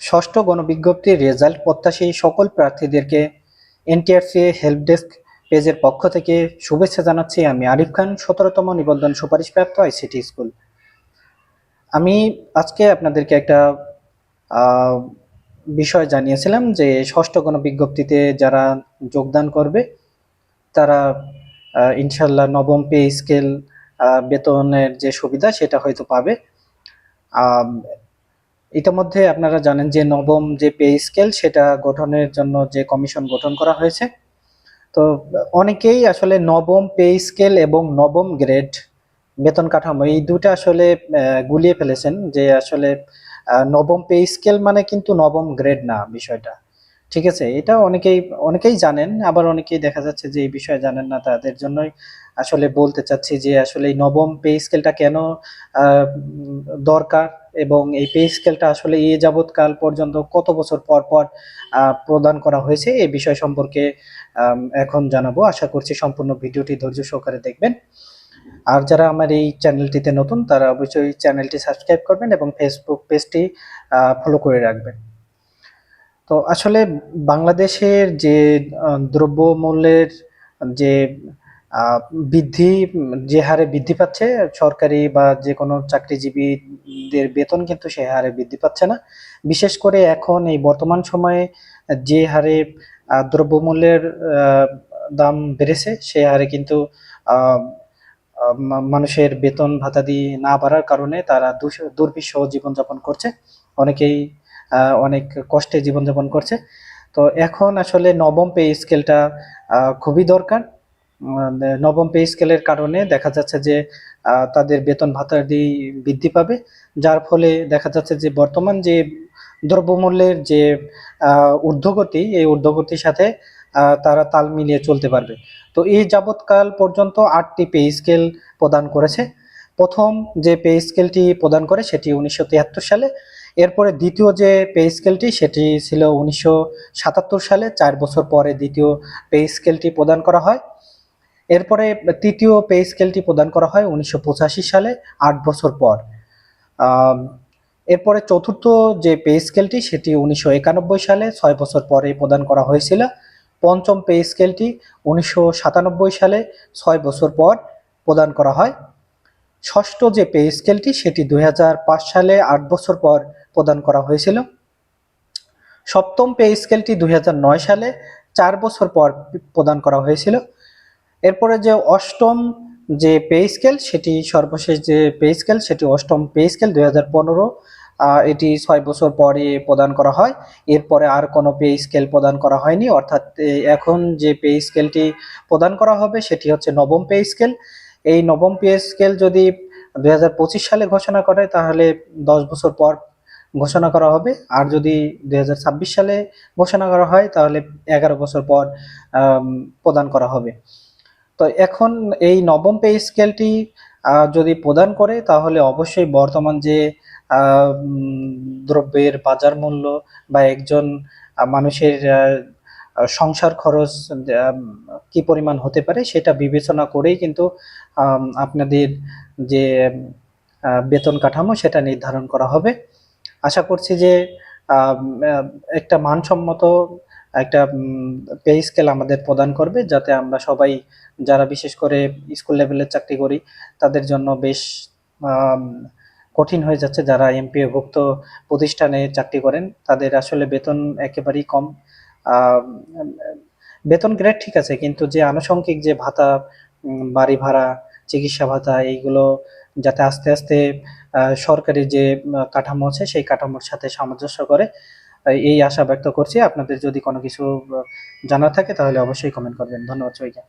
ষষ্ঠ গণবিজ্ঞপ্তির রেজাল্ট প্রত্যাশী সকল প্রার্থীদেরকে এনটিআরসি হেল্প ডেস্ক পেজের পক্ষ থেকে শুভেচ্ছা জানাচ্ছি। আমি আরিফ খান, সতেরোতম নিবন্ধন সুপারিশপ্রাপ্ত আইসিটি স্কুল। আমি আজকে আপনাদেরকে একটা বিষয় জানিয়েছিলাম যে ষষ্ঠ গণবিজ্ঞপ্তিতে যারা যোগদান করবে, তারা ইনশাল্লাহ নবম পে স্কেল বেতনের যে সুবিধা সেটা হয়তো পাবে। ইতিমধ্যে আপনারা জানেন যে নবম যে পে স্কেল, সেটা গঠনের জন্য যে কমিশন গঠন করা হয়েছে। তো অনেকেই আসলে নবম পে স্কেল এবং নবম গ্রেড বেতন কাঠামো, এই দুটা আসলে গুলিয়ে ফেলেছেন যে আসলে নবম পে স্কেল মানে কিন্তু নবম গ্রেড না বিষয়টা। ঠিক আছে, এটা অনেকেই অনেকেই জানেন, আবার অনেকেই দেখা যাচ্ছে যে এই বিষয়ে জানেন না, তাদের জন্যই আসলে বলতে চাচ্ছি যে আসলে এই নবম পে স্কেলটা কেন দরকার এবং এই পে স্কেলটা আসলে এ যাবৎকাল পর্যন্ত কত বছর পর পর প্রদান করা হয়েছে এই বিষয় সম্পর্কে এখন জানাব। আশা করছি সম্পূর্ণ ভিডিওটি ধৈর্য সহকারে দেখবেন। আর যারা আমার এই চ্যানেলটিতে নতুন, তারা অবশ্যই চ্যানেলটি সাবস্ক্রাইব করবেন এবং ফেসবুক পেজটি ফলো করে রাখবেন। তো আসলে বাংলাদেশের যে দ্রব্যমূল্যের যে বৃদ্ধি, যে হারে বৃদ্ধি পাচ্ছে, সরকারি বা যে কোনো চাকরিজীবীদের বেতন কিন্তু সে হারে বৃদ্ধি পাচ্ছে না। বিশেষ করে এখন এই বর্তমান সময়ে যে হারে দ্রব্যমূল্যের দাম বেড়েছে, সে হারে কিন্তু মানুষের বেতন ভাতা ভাতাদি না বাড়ার কারণে তারা দুর্বিষহ জীবনযাপন করছে। অনেকেই অনেক কষ্টে জীবনযাপন করছে। তো এখন আসলে নবম পে স্কেলটা খুবই দরকার। নবম পে স্কেলের কারণে দেখা যাচ্ছে যে তাদের বেতন ভাতাদি বৃদ্ধি পাবে। যার ফলে দেখা যাচ্ছে যে, বর্তমান যে দ্রব্যমূল্যের যে ঊর্ধ্বগতি, এই ঊর্ধ্বগতির সাথে তারা তাল মিলিয়ে চলতে পারবে। তো এই যাবৎকাল পর্যন্ত আটটি পে স্কেল প্রদান করেছে। প্রথম যে পে স্কেলটি প্রদান করে সেটি উনিশশো তিয়াত্তর সালে। এরপরে দ্বিতীয় যে পে স্কেলটি, সেটি ছিল উনিশশো সাতাত্তর সালে, চার বছর পরে দ্বিতীয় পে স্কেলটি প্রদান করা হয়। এরপরে তৃতীয় পে স্কেলটি প্রদান করা হয় উনিশশো পঁচাশি সালে, আট বছর পর। এরপরে চতুর্থ যে পে স্কেলটি, সেটি উনিশশো একানব্বই সালে, ছয় বছর পরে প্রদান করা হয়েছিল। পঞ্চম পে স্কেলটি উনিশশো সাতানব্বই সালে, ছয় বছর পর প্রদান করা হয়। ষষ্ঠ যে পে স্কেলটি সেটি দুই হাজার পাঁচ সালে আট বছর পর প্রদান করা হয়েছিল। সপ্তম পে স্কেলটি দুই হাজার নয় সালে চার বছর পর প্রদান করা হয়েছিল। এরপরে যে অষ্টম যে পে স্কেল, সেটি সর্বশেষ যে পে স্কেল, সেটি অষ্টম পে স্কেল দুই হাজার পনেরো এটি ছয় বছর পরে প্রদান করা হয়। এরপরে আর কোনো পে স্কেল প্রদান করা হয়নি। অর্থাৎ এখন যে পে স্কেলটি প্রদান করা হবে, সেটি হচ্ছে নবম পে স্কেল। এই নবম পে স্কেল যদি দুই হাজার পঁচিশ সালে ঘোষণা করে, তাহলে দশ বছর পর ঘোষণা করা হবে। আর যদি দুই হাজার ছাব্বিশ সালে ঘোষণা করা হয়, তাহলে এগারো বছর পর প্রদান করা হবে। তো এখন এই নবম পে স্কেলটি যদি প্রদান করে, তাহলে অবশ্যই বর্তমান যে দ্রব্যের বাজার মূল্য বা একজন মানুষের সংসার খরচ কি পরিমাণ হতে পারে সেটা বিবেচনা করেই কিন্তু আপনাদের যে বেতন কাঠামো সেটা নির্ধারণ করা হবে। আশা করছি যে একটা মানসম্মত একটা পে স্কেল আমাদের প্রদান করবে যাতে আমরা সবাই যারা বিশেষ করে স্কুল লেভেলের চাকরি করি, তাদের জন্য বেশ কঠিন হয়ে যাচ্ছে। যারা এমপিওভুক্ত প্রতিষ্ঠানে চাকরি করেন, তাদের আসলে বেতন একেবারেই কম। বেতন গ্রেড ঠিক আছে, কিন্তু যে আনুষঙ্গিক যে ভাতা বাড়ি ভাড়া, চিকিৎসা ভাতা, এইগুলো যাতে আস্তে আস্তে সরকারি যে কাঠামো আছে, সেই কাঠামোর সাথে সামঞ্জস্য করে এই আশা ব্যক্ত করছি। আপনাদের যদি কোনো কিছু জানা থাকে, তাহলে অবশ্যই কমেন্ট করবেন। ধন্যবাদ সবাইকে।